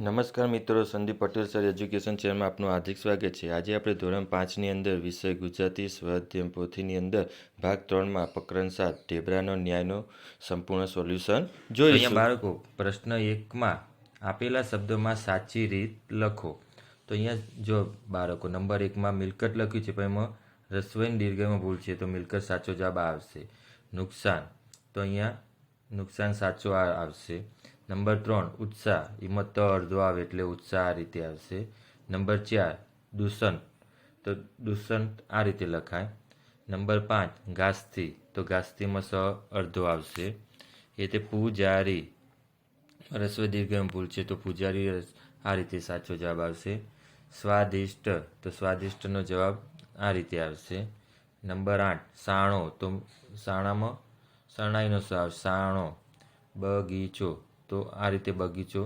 નમસ્કાર મિત્રો, Sandeep Patel sir, education ચેનલમાં આપનું હાર્દિક સ્વાગત છે. આજે આપણે ધોરણ પાંચની અંદર વિષય ગુજરાતી સ્વાધ્યમ પોથીની અંદર ભાગ ત્રણમાં પ્રકરણ સાત ઢેબરાનો ન્યાયનો સંપૂર્ણ સોલ્યુશન જોઈએ બાળકો, પ્રશ્ન એકમાં આપેલા શબ્દોમાં સાચી રીત લખો. તો અહીંયા જો બાળકો, નંબર એકમાં મિલકત લખ્યું છે, પણ એમાં રસવઈન દીર્ઘમાં ભૂલ છે, તો મિલકત સાચો જવાબ આવશે. નુકસાન. તો અહીંયા નુકસાન સાચો આવશે. નંબર ત્રણ, ઉત્સાહ. હિંમત ત અડધો આવે એટલે ઉત્સાહ આ રીતે આવશે. નંબર ચાર દૂષણ તો દૂષણ આ રીતે લખાય. નંબર પાંચ ઘાસથી તો ઘાસથીમાં સ અડધો આવશે. એ તે પૂજારી. રસ્વ દીર્ઘમ ભૂલ છે તો પૂજારી આ રીતે સાચો જવાબ આવશે. સ્વાદિષ્ટ. તો સ્વાદિષ્ટનો જવાબ આ રીતે આવશે. નંબર આઠ, સાણો. તો સાણામાં શરણાઈનો સ સાણો. બગીચો. તો આ રીતે બગીચો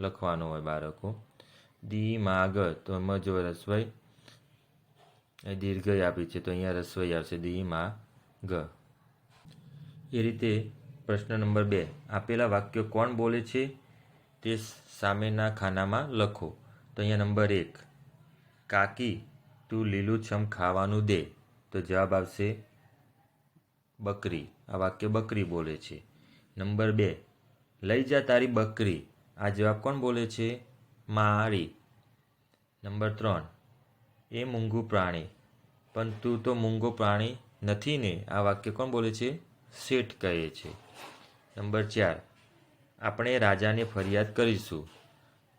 લખવાનો હોય બાળકો. દી માગ તો એમાં જો રસવાઈ. એ દીર્ઘઈ આપી છે, તો અહીંયા રસોઈ આવશે. દી મા ગ એ રીતે પ્રશ્ન નંબર બે. આપેલા વાક્યો કોણ બોલે છે તે સામેના ખાનામાં લખો. તો અહીંયા નંબર એક. કાકી, તું લીલુંછમ ખાવાનું દે. તો જવાબ આવશે બકરી. આ વાક્ય બકરી બોલે છે. નંબર બે. લઈ જા તારી બકરી. આ જવાબ કોણ બોલે છે? મારી. નંબર ત્રણ. એ મૂંગું પ્રાણી. પણ તું તો મૂંગો પ્રાણી નથી ને? આ વાક્ય કોણ બોલે છે? શેઠ કહે છે. નંબર ચાર. આપણે રાજાને ફરિયાદ કરીશું.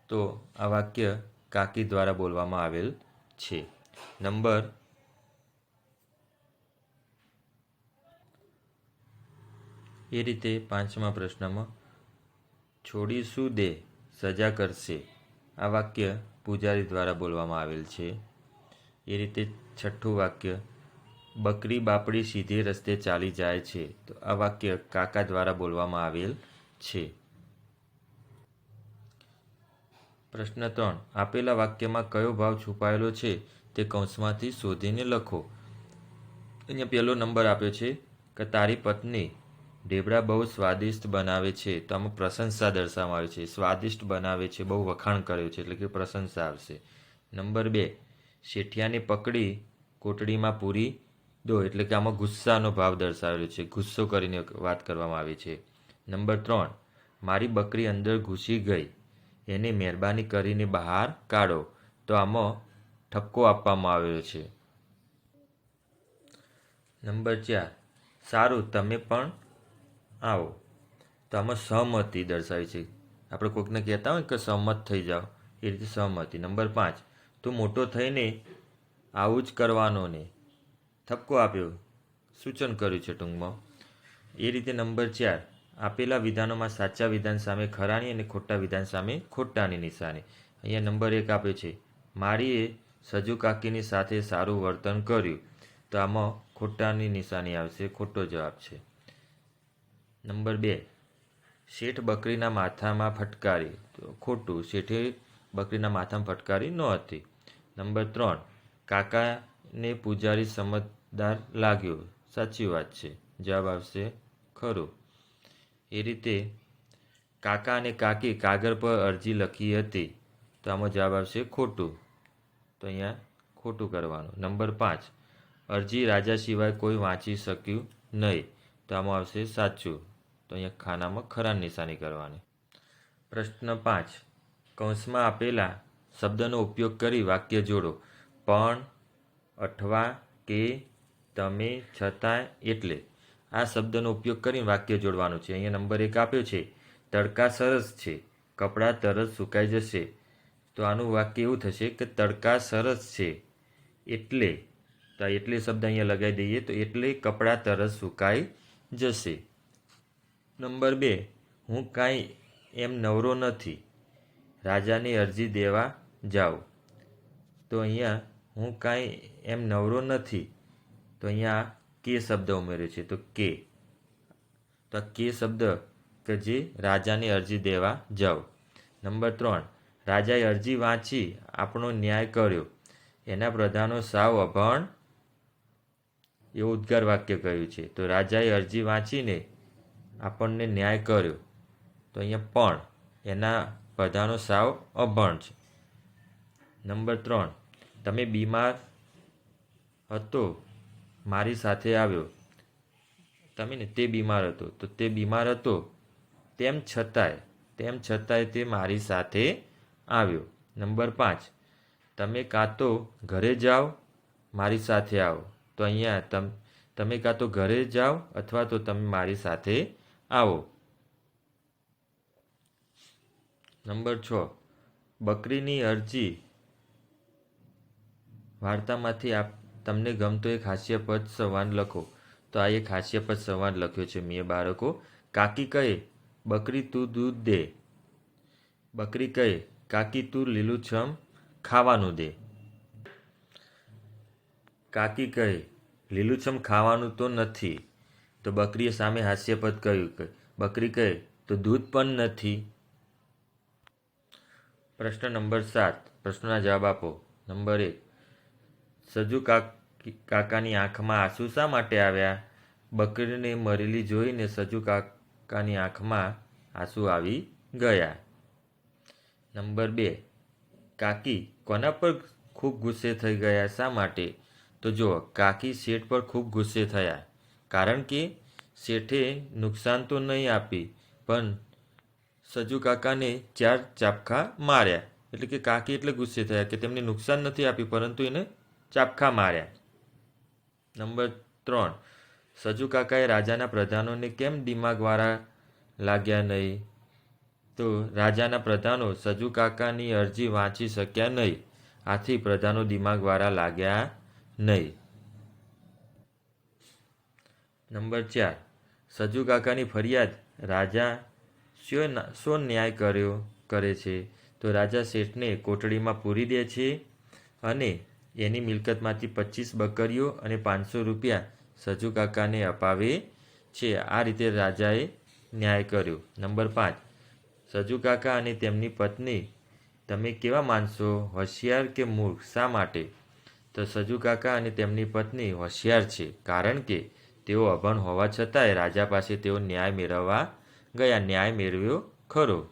તો આ વાક્ય કાકી દ્વારા બોલવામાં આવેલ છે. નંબર એ રીતે પાંચમા પ્રશ્નમાં છોડીશું દે, સજા કરશે. આ વાક્ય પૂજારી દ્વારા બોલવામાં આવેલ છે. એ રીતે છઠ્ઠું વાક્ય, બકરી બાપડી સીધે રસ્તે ચાલી જાય છે. તો આ વાક્ય કાકા દ્વારા બોલવામાં આવેલ છે. પ્રશ્ન ત્રણ, આપેલા વાક્યમાં કયો ભાવ છુપાયેલો છે તે કૌંસમાંથી શોધીને લખો. અહીંયા પહેલો નંબર આપ્યો છે કે, તારી પત્ની ઢેબરા બહુ સ્વાદિષ્ટ બનાવે છે. તો આમાં પ્રશંસા દર્શાવવામાં આવે છે. સ્વાદિષ્ટ બનાવે છે, બહુ વખાણ કર્યો છે, એટલે કે પ્રશંસા આવશે. નંબર બે, શેઠિયાને પકડી કોટડીમાં પૂરી દો, એટલે કે આમાં ગુસ્સાનો ભાવ દર્શાવેલો છે. ગુસ્સો કરીને વાત કરવામાં આવી છે. નંબર ત્રણ, મારી બકરી અંદર ઘૂસી ગઈ. એને મહેરબાની કરીને બહાર કાઢો. તો આમાં ઠપકો આપવામાં આવ્યો છે. નંબર ચાર, સારું, તમે પણ આવો. તો આમાં સહમતિ દર્શાવી છે. આપણે કોઈકને કહેતા હોય કે સહમત થઈ જાઓ. એ રીતે સહમતિ. નંબર પાંચ. તું મોટો થઈને આવું જ કરવાનો ને. ઠપકો આપ્યો. સૂચન કર્યું છે ટૂંકમાં. એ રીતે નંબર ચાર. આપેલા વિધાનોમાં સાચા વિધાન સામે ખરાની અને ખોટા વિધાન સામે ખોટાની નિશાની. અહીંયા નંબર એક આપ્યો છે. મારીએ સજુ કાકીની સાથે સારું વર્તન કર્યું. તો આમાં ખોટાની નિશાની આવશે, ખોટો જવાબ છે. નંબર બે, શેઠ બકરીના માથામાં ફટકારી તો ખોટું, શેઠે બકરીના માથામાં ફટકારી ન હતી. નંબર ત્રણ, કાકાને પૂજારી સમજદાર લાગ્યો. સાચી વાત છે. જવાબ આવશે ખરું. એ રીતે કાકા અને કાકી કાગળ પર અરજી લખી હતી. તો આમાં જવાબ આવશે ખોટું. તો અહીંયા ખોટું કરવાનું. નંબર પાંચ, અરજી રાજા સિવાય કોઈ વાંચી શક્યું નહીં. તો આમાં આવશે સાચું. તો અહીંયા ખાનામાં ખરા નિશાની કરવાની. પ્રશ્ન પાંચ. કૌંસમાં આપેલા શબ્દનો ઉપયોગ કરી વાક્ય જોડો. પણ અઠવા કે, તમે, છતાં, એટલે. આ શબ્દનો ઉપયોગ કરીને વાક્ય જોડવાનું છે. અહીંયા નંબર એક આપ્યો છે. તડકા સરસ છે. કપડાં તરત સુકાઈ જશે. તો આનું વાક્ય એવું થશે કે તડકા સરસ છે. એટલે. તો એટલે શબ્દ અહીંયા લગાવી દઈએ તો એટલે કપડાં તરત સુકાઈ જશે. નંબર બે, હું કાંઈ એમ નવરો નથી. રાજાની અરજી દેવા જાઉં. તો અહીંયા હું કાંઈ એમ નવરો નથી. તો અહીંયા કે શબ્દ ઉમેર્યો છે. તો કે. તો આ કે શબ્દ કે જે રાજાની અરજી દેવા જાઓ નંબર ત્રણ, રાજાએ અરજી વાંચી, આપણો ન્યાય કર્યો. એના પ્રધાનો સાવ અભણ એવું ઉદ્ગાર વાક્ય કહ્યું છે. તો રાજાએ અરજી વાંચીને આપણને ન્યાય કર્યો, તો અહીંયા પણ એના બધાનો સાવ અભણ છે. નંબર ત્રણ, તમે બીમાર હતો, મારી સાથે આવ્યો. તમે ને તે બીમાર હતો, તો તે બીમાર હતો, તેમ છતાંય તેમ છતાંય તે મારી સાથે આવ્યો. નંબર પાંચ, તમે કાં તો ઘરે જાઓ, મારી સાથે આવો. તો અહીંયા તમ કાં તો ઘરે જાઓ અથવા તો તમે મારી સાથે આવો. નંબર છ. બકરીની અરજી. વાર્તામાંથી આપ, તમને ગમતો એક હાસ્યપદ સંવાદ લખો. તો આ એક હાસ્યપદ સંવાદ લખ્યો છે મેં બાળકો. કાકી કહે, બકરી તું દૂધ દે. બકરી કહે, કાકી તું લીલુંછમ ખાવાનું દે. કાકી કહે લીલુંછમ ખાવાનું તો નથી. તો બકરીએ સામે હાસ્યપદ કહ્યું કે, બકરી કહે, તો દૂધ પણ નથી. પ્રશ્ન નંબર સાત. પ્રશ્નના જવાબ આપો. નંબર એક. સજુ કાકી, કાકાની આંખમાં આંસુ શા માટે આવ્યા? બકરીને મરેલી જોઈને સજુ કાકાની આંખમાં આંસુ આવી ગયા. નંબર બે. કાકી, કોના પર ખૂબ ગુસ્સે થઈ ગયા? શા માટે? તો જુઓ, કાકી શેઠ પર ખૂબ ગુસ્સે થયા. કારણ કે શેઠે નુકસાન તો નહીં આપી, પણ સજુ કાકાને ચાર ચાપખા માર્યા. એટલે કે કાકી એટલે ગુસ્સે થયા કે તેમને નુકસાન નથી આપ્યું, પરંતુ એને ચાપખા માર્યા. નંબર ત્રણ. સજુ કાકાએ રાજાના પ્રધાનોને કેમ દિમાગવાળા લાગ્યા નહીં? તો રાજાના પ્રધાનો સજુ કાકાની અરજી વાંચી શક્યા નહીં. આથી પ્રધાનો દિમાગવાળા લાગ્યા નહીં. નંબર ચાર. સજુ કાકાની ફરિયાદ રાજા શો ન્યાય કર્યો, કરે છે. તો રાજા શેઠને કોટડીમાં પૂરી દે છે અને એની મિલકતમાંથી પચીસ બકરીઓ અને પાંચસો રૂપિયા સજુ કાકાને અપાવે છે. આ રીતે રાજાએ ન્યાય કર્યો. નંબર પાંચ. સજુ કાકા અને તેમની પત્ની, તમે કેવા માનશો હોશિયાર કે મૂર્ખ? શા માટે? તો સજુ કાકા અને તેમની પત્ની હોશિયાર છે. કારણ કે તેઓ અભણ હોવા છતાંય રાજા પાસે તેઓ ન્યાય મેળવવા ગયા, ન્યાય મેળવ્યો ખરો.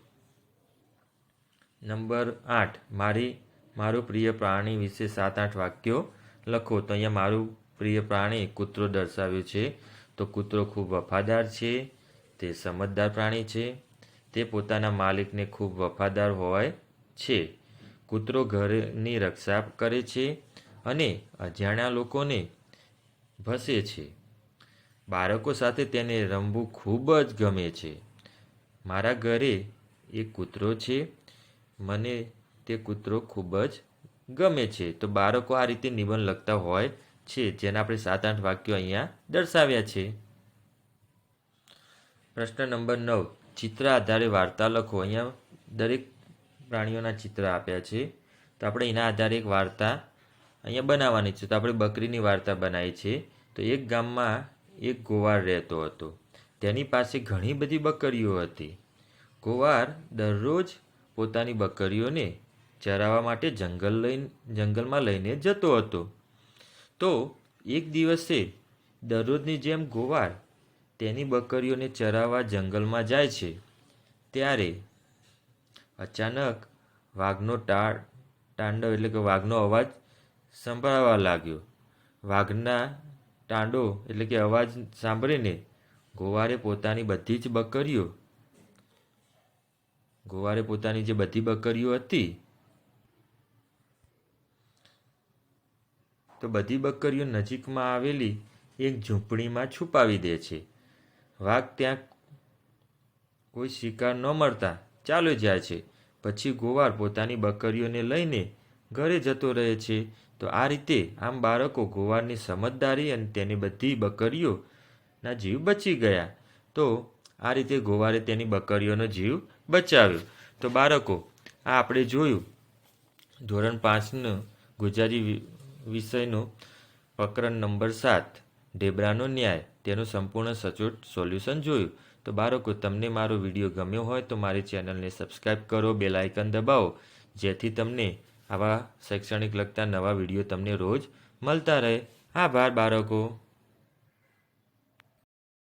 નંબર આઠ. મારી, મારું પ્રિય પ્રાણી વિશે સાત આઠ વાક્યો લખો. તો અહીંયા મારું પ્રિય પ્રાણી કૂતરો દર્શાવ્યું છે. તો કૂતરો ખૂબ વફાદાર છે, તે સમજદાર પ્રાણી છે, તે પોતાના માલિકને ખૂબ વફાદાર હોય છે. કૂતરો ઘરની રક્ષા કરે છે અને અજાણ્યા લોકોને ભસે છે. બાળકો સાથે તેને રમવું ખૂબ જ ગમે છે. મારા ઘરે એક કૂતરો છે. મને તે કૂતરો ખૂબ જ ગમે છે. તો બાળકો આ રીતે નિબંધ લખતા હોય છે, જેના આપણે સાત આઠ વાક્યો અહીંયા દર્શાવ્યા છે. પ્રશ્ન નંબર નવ. ચિત્ર આધારે વાર્તા લખો. અહીંયા દરેક પ્રાણીઓના ચિત્ર આપ્યા છે. તો આપણે એના આધારે એક વાર્તા અહીંયા બનાવવાની છે. તો આપણે બકરીની વાર્તા બનાવી છે. તો એક ગામમાં એક ગોવાર રહેતો હતો. તેની પાસે ઘણી બધી બકરીઓ હતી. ગોવાર દરરોજ પોતાની બકરીઓને ચરાવવા માટે જંગલ લઈને જંગલમાં લઈને જતો હતો. તો એક દિવસે દરરોજની જેમ ગોવાર તેની બકરીઓને ચરાવવા જંગલમાં જાય છે, ત્યારે અચાનક વાઘનો ટાળ તાંડવ એટલે કે વાઘનો અવાજ સંભળાવા લાગ્યો. વાઘના ટાંડો એટલે કે અવાજ સાંભળીને ગોવારે પોતાની બધી જ બકરીઓ, ગોવારે પોતાની જે બધી બકરીઓ હતી, તો બધી બકરીઓ નજીકમાં આવેલી એક ઝૂંપડીમાં છુપાવી દે છે. વાઘ ત્યાં કોઈ શિકાર ન મળતા ચાલ્યો જાય છે. પછી ગોવાર પોતાની બકરીઓને લઈને ઘરે જતો રહે છે, તો આ રીતે આમ બાળકો ગોવાની સમજદારી અને તેની બધી બકરીઓના જીવ બચી ગયા. તો આ રીતે ગોવારે તેની બકરીઓનો જીવ બચાવ્યો. તો બાળકો, આ આપણે જોયું. ધોરણ પાંચનું ગુજરાતી વિષયનું પ્રકરણ નંબર સાત, ઢેબરાનો ન્યાય. તેનું સંપૂર્ણ સચોટ સોલ્યુશન જોયું. તો બાળકો, તમને મારો વીડિયો ગમ્યો હોય તો મારી ચેનલને સબસ્ક્રાઈબ કરો, બેલ આઇકન દબાવો. જેથી તમને આવા શૈક્ષણિક લગતા નવા વીડિયો તમને રોજ મળતા રહે. આભાર બાળકો.